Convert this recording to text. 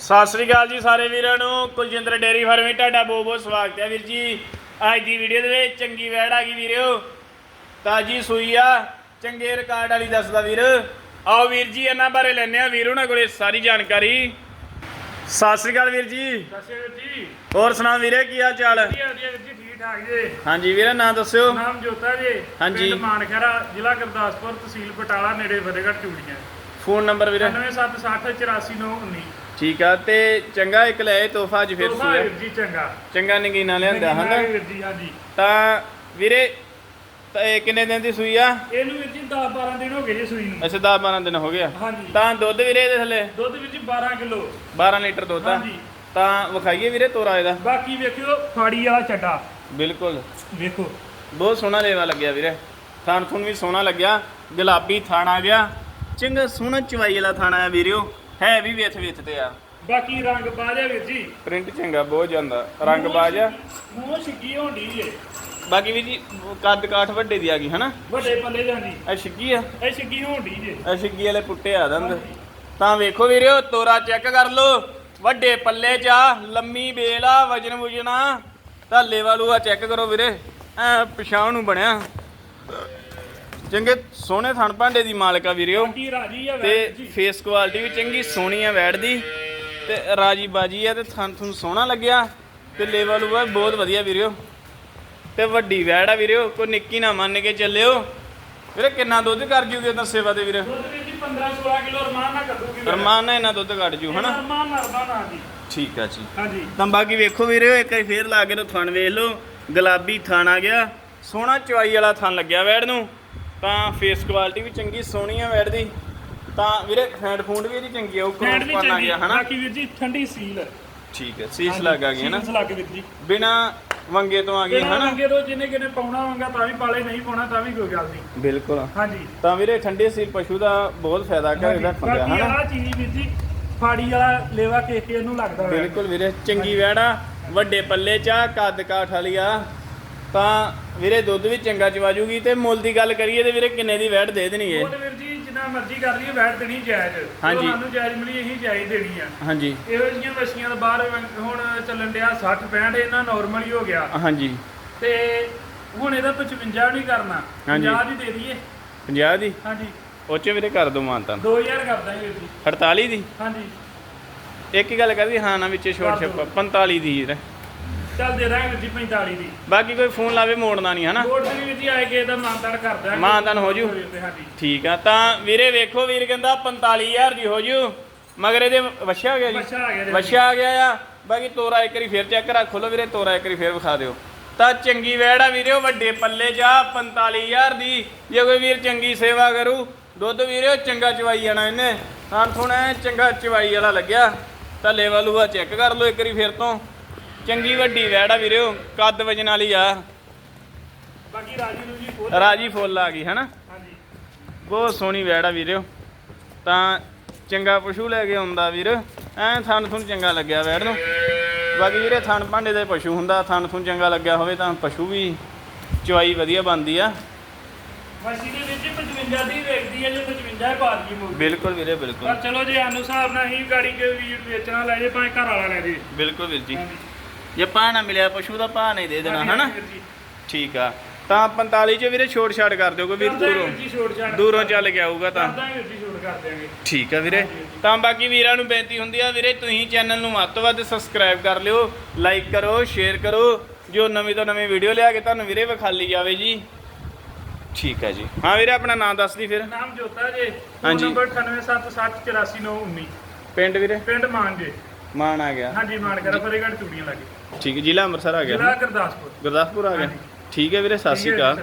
ਸਤਿ ਸ੍ਰੀ ਅਕਾਲ ਜੀ ਸਾਰੇ ਵੀਰਾਂ ਨੂੰ। ਕੁਲਜਿੰਦਰ ਡੇਰੀ ਫਾਰਮ ਵਿੱਚ ਤੁਹਾਡਾ ਬਹੁਤ ਬਹੁਤ ਸਵਾਗਤ ਹੈ ਵੀਰ ਜੀ। ਅੱਜ ਦੀ ਵੀਡੀਓ ਦੇ ਵਿੱਚ ਚੰਗੀ ਵੈੜ ਆ ਗਈ ਵੀਰਿਓ ਤਾਜੀ ਸੂਈ ਆ। ਚੰਗੇ ਰਿਕਾਰਡ ਵਾਲੀ ਦੱਸਦਾ ਵੀਰ। ਆਓ ਵੀਰ ਜੀ ਇਹਨਾਂ ਬਾਰੇ ਲੈਣੇ ਆ ਵੀਰ ਉਹਨਾਂ ਕੋਲੇ ਸਾਰੀ ਜਾਣਕਾਰੀ। ਸਤਿ ਸ੍ਰੀ ਅਕਾਲ ਵੀਰ ਜੀ। ਦੱਸਿਓ ਵੀਰ ਜੀ। ਹੋਰ ਸੁਣਾ ਵੀਰੇ ਕੀ ਹਾਲ ਚਾਲ? ਵਧੀਆ ਵਧੀਆ ਵੀਰ ਜੀ ਠੀਕ ਠਾਕ ਜੀ। ਹਾਂਜੀ ਵੀਰੇ ਨਾਂ ਦੱਸਿਓ। ਨਾਮ ਜੋਤਾ ਜੀ। ਹਾਂਜੀ। ਮਾਨਖਰਾ ਜ਼ਿਲ੍ਹਾ ਗੁਰਦਾਸਪੁਰ ਤਹਿਸੀਲ ਬਟਾਲਾ ਨੇੜੇ ਫਤਿਹਗੜ੍ਹ ਚੂੜੀਆਂ। ਫੋਨ ਨੰਬਰ ਵੀਰੇ। 9760 ਠੀਕ ਆ ਤੇ ਚੰਗਾ ਇੱਕ ਲੈ ਤੋਹਫਾ ਅੱਜ ਫਿਰ ਤੋਹਫਾ ਸੂਆ। ਵੀਰ ਜੀ ਚੰਗਾ। ਚੰਗਾ ਨਗੀਨਾ ਲਿਆਂਦਾ ਹਨਾ? ਵੀਰ ਜੀ ਹਾਂਜੀ। ਤਾਂ ਵੀਰੇ ਤਾਂ ਇਹ ਕਿੰਨੇ ਦਿਨ ਦੀ ਸੂਈ ਆ? ਇਹਨੂੰ ਵੀਰ ਜੀ 10 12 ਦਿਨ ਹੋ ਗਏ ਜੀ ਸੂਈ ਨੂੰ। ਅੱਛਾ 10 12 ਦਿਨ ਹੋ ਗਿਆ ਹਾਂਜੀ। ਤਾਂ ਦੁੱਧ ਵੀਰੇ ਇਹਦੇ ਥੱਲੇ? ਦੁੱਧ ਵੀਰ ਜੀ 12 ਕਿਲੋ। 12 ਲੀਟਰ ਦੁੱਧ ਆ। ਹਾਂਜੀ। ਤਾਂ ਵਿਖਾਈਏ ਵੀਰੇ ਤੋਰਾ ਇਹਦਾ। ਬਾਕੀ ਵੇਖਿਓ ਫਾੜੀ ਵਾਲਾ ਚੱਡਾ। ਬਿਲਕੁਲ। ਵੇਖੋ। ਬਹੁਤ ਸੋਹਣਾ ਲੇਵਾ ਲੱਗਿਆ ਵੀਰੇ। ਥਾਣ ਥੁਣ ਵੀ ਸੋਹਣਾ ਲੱਗਿਆ। ਗੁਲਾਬੀ ਥਾਣ ਗਿਆ। ਚੰਗਾ ਸੋਹਣਾ ਚਵਾਈ ਵਾਲਾ ਥਾਣਾ ਆ ਵੀਰਿਓ। ਹੈ ਵੀ ਵੇਥ ਵੇਥ ਤੇ ਆ। ਬਾਕੀ ਰੰਗ ਬਾਜਾ ਵੀਰ ਜੀ। ਪ੍ਰਿੰਟ ਚੰਗਾ ਬਹੁਤ ਜਾਂਦਾ। ਰੰਗ ਬਾਜ। ਮੂੰਹ ਛਿੱਗੀ ਹੋਣੀ ਜੇ ਬਾਕੀ ਵੀ ਜੀ ਕੱਦ ਕਾਠ ਵੱਡੇ ਦੀ ਆ ਗਈ ਹਨਾ? ਵੱਡੇ ਪੱਲੇ ਜਾਂਦੀ ਇਹ ਛਿੱਗੀ ਆ? ਇਹ ਛਿੱਗੀ ਹੋਣੀ ਜੇ ਇਹ ਛਿੱਗੀ ਵਾਲੇ ਪੁੱਟੇ ਆ ਦੰਦ। ਤਾਂ ਵੇਖੋ ਵੀਰਿਓ ਤੋਰਾ ਚੈੱਕ ਕਰ ਲਓ। ਵੱਡੇ ਪੱਲੇ ਚ ਆ ਲੰਮੀ ਬੇਲ ਆ ਵਜਨ ਵੁਜਣਾ ਤਾਂ ਲੇਵਲ ਆ ਚੈੱਕ ਕਰੋ ਵੀਰੇ। ਐ ਪਛਾਣ ਨੂੰ ਬਣਿਆ। ਚੰਗੇ ਸੋਹਣੇ ਥਣ ਭਾਂਡੇ ਦੀ ਮਾਲਕਾ ਵੀਰਿਓ। ਬਾਕੀ ਰਾਜੀ ਆ ਤੇ ਜੀ। ਫੇਸ ਕੁਆਲਿਟੀ ਵੀ ਚੰਗੀ ਸੋਹਣੀ ਆ ਵੈੜ ਦੀ। ਤੇ ਰਾਜੀ ਬਾਜੀ ਆ ਤੇ ਥਣ ਥੁਣ ਸੋਹਣਾ ਲੱਗਿਆ। ਤੇ ਲੇਵਲ ਉਹ ਬਹੁਤ ਵਧੀਆ ਵੀਰਿਓ। ਤੇ ਵੱਡੀ ਵੈੜ ਆ ਵੀਰਿਓ ਕੋਈ ਨਿੱਕੀ ਨਾ ਮੰਨ ਕੇ ਚੱਲਿਓ। ਵੀਰੇ ਕਿੰਨਾ ਦੁੱਧ ਕਰ ਜੂਗੇ ਤਾਂ ਸੇਵਾ ਦੇ ਵੀਰੇ? ਦੁੱਧ ਵੀਰ ਜੀ 15 16 ਕਿਲੋ ਰਮਾਨ ਨਾ ਕੱਢੂਗੀ ਰਮਾਨ ਨਾਲ ਇਹਨਾਂ ਦੁੱਧ ਕੱਢ ਜੂ ਹਨਾ? ਰਮਾਨ ਜੀ ਠੀਕ ਆ ਜੀ। ਹਾਂਜੀ। ਤਾਂ ਬਾਕੀ ਵੇਖੋ ਵੀਰੇ ਇੱਕ ਵਾਰੀ ਫੇਰ ਲਾ ਕੇ ਤਾਂ ਥਣ ਵੇਖ ਲਓ। ਗੁਲਾਬੀ ਥਣ ਆ ਗਿਆ। ਸੋਹਣਾ ਚਵਾਈ ਵਾਲਾ ਥਣ ਲੱਗਿਆ ਵੈੜ ਨੂੰ। ਤਾਂ ਫੇਸ ਕੁਆਲਿਟੀ ਵੀ ਚੰਗੀ ਸੋਹਣੀ ਆ ਵੈੜ ਦੀ। ਤਾਂ ਵੀਰੇ ਫੈਂਡ ਫੂਡ ਵੀ ਇਹਦੀ ਚੰਗੀ ਆ ਉਹ ਵੀ ਆ ਚੰਗੀ ਗਿਆ ਹਨਾ? ਬਾਕੀ ਵੀਰ ਜੀ ਠੰਡੀ ਸੀਲ ਠੀਕ ਹੈ ਸੀਸ ਲੱਗ ਆ ਗਈ ਹਨਾ ਸੀਸ ਲੱਗ ਵੀਰ ਜੀ। ਬਿਨਾ ਵੰਗੇ ਤੋਂ ਆ ਗਈ ਇਹਨਾਂ ਹਨਾ? ਅੱਗੇ ਤੋਂ ਜਿੰਨੇ ਕਿਨੇ ਪਾਉਣਾ ਹੋਗਾ ਤਾਂ ਵੀ ਪਾਲੇ ਨਹੀਂ ਪਾਉਣਾ ਤਾਂ ਵੀ ਕੋਈ ਗੱਲ ਨਹੀਂ। ਬਿਲਕੁਲ। ਹਾਂਜੀ। ਤਾਂ ਵੀਰੇ ਠੰਡੇ ਸੀਲ ਪਸ਼ੂ ਦਾ ਬਹੁਤ ਫਾਇਦਾ ਘਰੇ ਰੱਖਣ ਦਾ ਬਾਕੀ ਹਨਾ? ਆਹ ਚੀਜ਼ ਵੀਰ ਜੀ ਫਾੜੀ ਵਾਲਾ ਲੇਵਾ ਕੇ ਕੇ ਇਹਨੂੰ ਲੱਗਦਾ ਹੋਇਆ। ਬਿਲਕੁਲ ਵੀਰੇ ਚੰਗੀ ਵੈੜਾ ਵੱਡੇ ਪੱਲੇ ਚਾ ਕੱਦ ਕਾਠ ਵਾਲੀ ਆ। ਤਾਂ ਵੀਰੇ ਦੁੱਧ ਵੀ ਚੰਗਾ ਚਵਾਜੂਗੀ ਤੇ ਮੁੱਲ ਦੀ ਗੱਲ ਕਰੀਏ ਤੇ ਵੀਰੇ ਕਿੰਨੇ ਦੀ ਵੈੜ ਦੇ ਦੇਣੀ ਏ? ਉਹ ਤੇ ਵੀਰ ਜੀ ਜਿੰਨਾ ਮਰਜ਼ੀ ਕਰ ਲਈਏ ਬੈਠ ਦੇਣੀ ਜਾਇਜ਼। ਹਾਂਜੀ। ਸਾਨੂੰ ਜਾਇਜ਼ ਮਿਲੀ ਇਹੀ ਜਾਇਜ਼ ਦੇਣੀ ਆ। ਹਾਂਜੀ। ਇਹੋ ਜਿਹੀਆਂ ਮੱਛੀਆਂ ਦਾ ਬਾਹਰ ਹੁਣ ਚੱਲਣ ਡਿਆ 60 65 ਇਹਨਾਂ ਨਾਰਮਲ ਹੀ ਹੋ ਗਿਆ। ਹਾਂਜੀ। ਤੇ ਹੁਣ ਇਹਦਾ 55 ਨਹੀਂ ਕਰਨਾ। ਹਾਂਜੀ। 50 ਦੀ ਦੇ ਦਈਏ। 50 ਦੀ? ਹਾਂਜੀ। ਉਹ 'ਚ ਵੀਰੇ ਕਰ ਦੋ ਮਾਨਤਾਂ। 2000 ਕਰ ਦਾਂਗੇ ਜੀ। 48 ਦੀ? ਹਾਂਜੀ। ਇੱਕ ਹੀ ਗੱਲ ਕਰਦੀ ਹਾਂ ਨਾ ਵਿੱਚੇ ਛੋਟ। ਛੱਪਾ 45 ਦੀ ਵੀਰੇ। ਚੱਲ ਦੇ ਦਾਂਗੇ ਜੀ 45 ਦੀ। ਬਾਕੀ ਕੋਈ ਫੋਨ ਲਾਵੇ ਮੋੜਨਾ ਨਹੀਂ ਹਨਾ? ਕੋਟ ਦੇ ਵਿੱਚ ਆਏ ਕੇ ਦਾ ਮਾਨਦਾਨ ਕਰ ਦਾਂਗੇ ਮਾਨਤਾਨ ਹੋ ਜੂ। ਹਾਂਜੀ। ਠੀਕ ਆ ਤਾਂ ਵੀਰੇ ਵੇਖੋ ਵੀਰ ਕਹਿੰਦਾ 45000 ਦੀ ਹੋ ਜੂ। ਮਗਰ ਇਹਦੇ ਵਛਿਆ ਹੋ ਗਿਆ ਜੀ। ਬੱਚਾ ਆ ਗਿਆ ਜੀ ਵਛਿਆ ਆ ਗਿਆ ਆ। ਬਾਕੀ ਤੋਰਾ ਇੱਕ ਵਾਰੀ ਫੇਰ ਚੈੱਕ ਰੱਖ ਲਓ ਵੀਰੇ ਤੋਰਾ ਇੱਕ ਵਾਰੀ ਫੇਰ ਵਿਖਾ ਦਿਓ। ਤਾਂ ਚੰਗੀ ਵੈੜ ਆ ਵੀਰੇ ਵੱਡੇ ਪੱਲੇ ਜਾ 45000 ਦੀ। ਜੇ ਕੋਈ ਵੀਰ ਚੰਗੀ ਸੇਵਾ ਕਰੂ ਦੁੱਧ ਵੀਰੇ ਚੰਗਾ ਚਵਾਈ ਜਾਣਾ ਇਹਨੇ। ਤਾਂ ਥੋੜਾ ਚੰਗਾ ਚਵਾਈ ਵਾਲਾ ਲੱਗਿਆ। ਤਾਂ ਲੈਵਲ ਉਹ ਚੈੱਕ ਕਰ ਲਓ ਇੱਕ ਵਾਰੀ ਫੇਰ ਤੋਂ। ਚੰਗੀ ਵੱਡੀ ਵੈੜ ਆ ਵੀਰੇ ਕੱਦ ਵਜਨ ਵਾਲੀ ਆ। ਬਾਕੀ ਰਾਜੀ ਨੂੰ ਜੀ ਖੋਲ ਰਾਜੀ ਫੁੱਲ ਆ ਗਈ ਹਨਾ? ਹਾਂਜੀ। ਬਹੁਤ ਸੋਹਣੀ ਵੈੜ ਆ ਵੀਰਿਓ ਤਾਂ ਚੰਗਾ ਪਸ਼ੂ ਲੈ ਕੇ ਆਉਂਦਾ ਵੀਰ। ਐ ਥਣ ਥੁਣ ਚੰਗਾ ਲੱਗਿਆ ਵੈੜ ਨੂੰ ਬਾਕੀ ਵੀਰੇ ਥਣ ਭਾਂਡੇ ਦੇ ਪਸ਼ੂ ਹੁੰਦਾ ਥਣ ਥੁਣ ਚੰਗਾ ਲੱਗਿਆ ਹੋਵੇ ਤਾਂ ਪਸ਼ੂ ਵੀ ਚਵਾਈ ਵਧੀਆ ਬਣਦੀ ਆ। ਮੱਛੀ ਦੇ ਵਿੱਚ 55 ਦੀ ਵੇਚਦੀ ਹੈ ਜੇ 55 ਪਾ ਦਈਏ ਮੁੱਲ ਬਿਲਕੁਲ ਵੀਰੇ ਬਿਲਕੁਲ। ਪਰ ਚਲੋ ਜੇ ਹਿਸਾਬ ਨਾਲ ਹੀ ਗਾੜੀ ਕੇ ਵੀ ਵੇਚਣਾ ਲੈ ਜੇ ਭਾਵੇਂ ਘਰ ਵਾਲਾ ਲੈ ਜੇ। ਬਿਲਕੁਲ ਵੀਰ ਜੀ। ਜੇ ਭਾਅ ਨਾ ਮਿਲਿਆ ਪਸ਼ੂ ਦਾ ਭਾਅ ਨਹੀਂ ਦੇ ਦੇਣਾ ਹਨਾ। ਠੀਕ ਆ। ਤਾਂ 45 ਚ ਵੀਰੇ ਛੋਟ ਛਾੜ ਕਰ ਦਿਓ ਕੋਈ ਵੀਰ ਦੂਰੋਂ। ਚੱਲ ਕੇ ਆਊਗਾ ਤਾਂ। ਠੀਕ ਆ ਵੀਰੇ। ਤਾਂ ਬਾਕੀ ਵੀਰਾਂ ਨੂੰ ਬੇਨਤੀ ਹੁੰਦੀ ਆ ਵੀਰੇ ਤੁਸੀਂ ਚੈਨਲ ਨੂੰ ਵੱਧ ਤੋਂ ਵੱਧ ਸਬਸਕ੍ਰਾਈਬ ਕਰ ਲਿਓ ਲਾਈਕ ਕਰੋ ਸ਼ੇਅਰ ਕਰੋ। ਜੋ ਨਵੀਂ ਤੋਂ ਨਵੀਂ ਵੀਡੀਓ ਲਿਆ ਕੇ ਤੁਹਾਨੂੰ ਵੀਰੇ ਵਿਖਾਲੀ ਜਾਵੇ ਜੀ। ਠੀਕ ਹੈ ਜੀ। ਹਾਂ ਵੀਰੇ ਆਪਣਾ ਨਾਮ ਦੱਸ ਦੀ ਫਿਰ। ਨਾਮ ਜੋਤਾ ਜੇ। ਹਾਂਜੀ। ਨੰਬਰ 9876844919 ਪਿੰਡ ਵੀਰੇ? ਪਿੰਡ ਮਾਨ ਜੇ। ਮਾਨ ਆ ਗਿਆ। ਹਾਂਜੀ ਮਾਨ ਕਰਾ ਫਤਿਹਗੜ੍ਹ ਚੂੜੀਆਂ ਲੱਗੇ ਠੀਕ ਹੈ ਜ਼ਿਲ੍ਹਾ ਅੰਮ੍ਰਿਤਸਰ ਆ ਗਿਆ। ਜ਼ਿਲ੍ਹਾ ਗੁਰਦਾਸਪੁਰ। ਗੁਰਦਾਸਪੁਰ ਆ ਗਿਆ। ਠੀਕ ਹੈ ਵੀਰੇ ਸਤਿ ਸ਼੍ਰੀ ਅਕਾਲ।